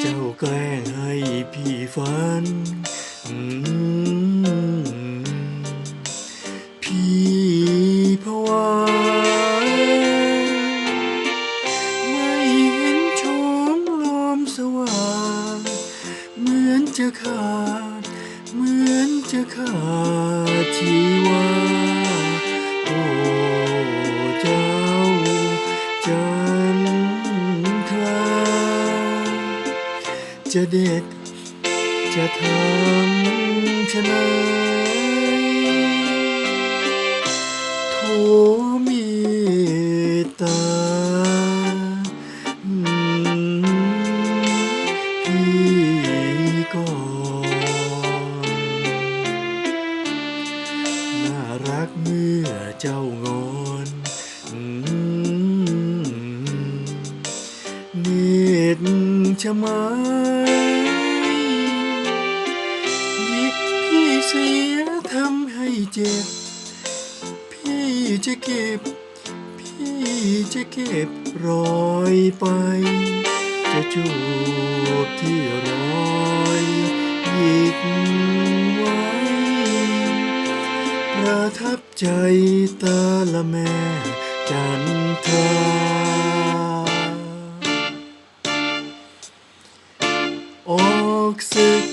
เจ้าแกล้งให้พี่ฝัน พี่พวาไม่เห็นชมลมสว่าง เหมือนจะขาด เหมือนจะขาดชีวา จะเด็ดจะทำชะไหนโทมีตาพี่ก่อนน่ารักเมื่อเจ้างอนเนตรชะไมหยิกพี่เสียทำให้เจ็บ พี่จะเก็บ พี่จะเก็บรอยไป จะจูบที่รอยหยิกไว้ ประทับใจตาละแม่จันทรา อกศึก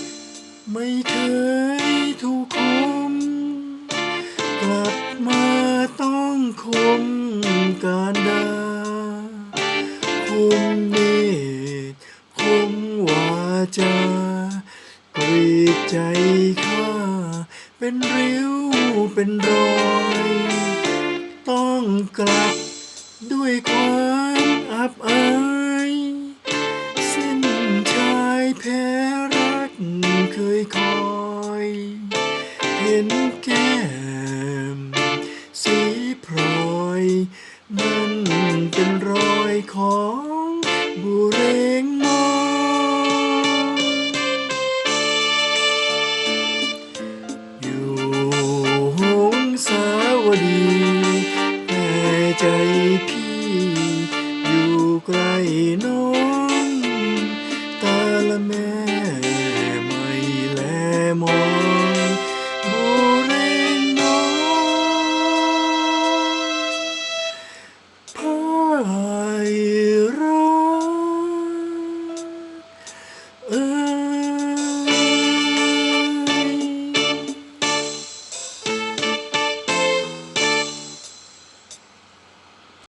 ไม่เคยถูกคมกลับมาต้องคมการดาคมเนตรคมวาจากรีดใจข้า เป็นริ้วเป็นรอย ต้องกลับด้วยความอับอาย เคยคอย เห็นแก้ม สีพรอยนั่นเป็นรอยของบุเรงมองอยู่หงสาวดีแต่ใจ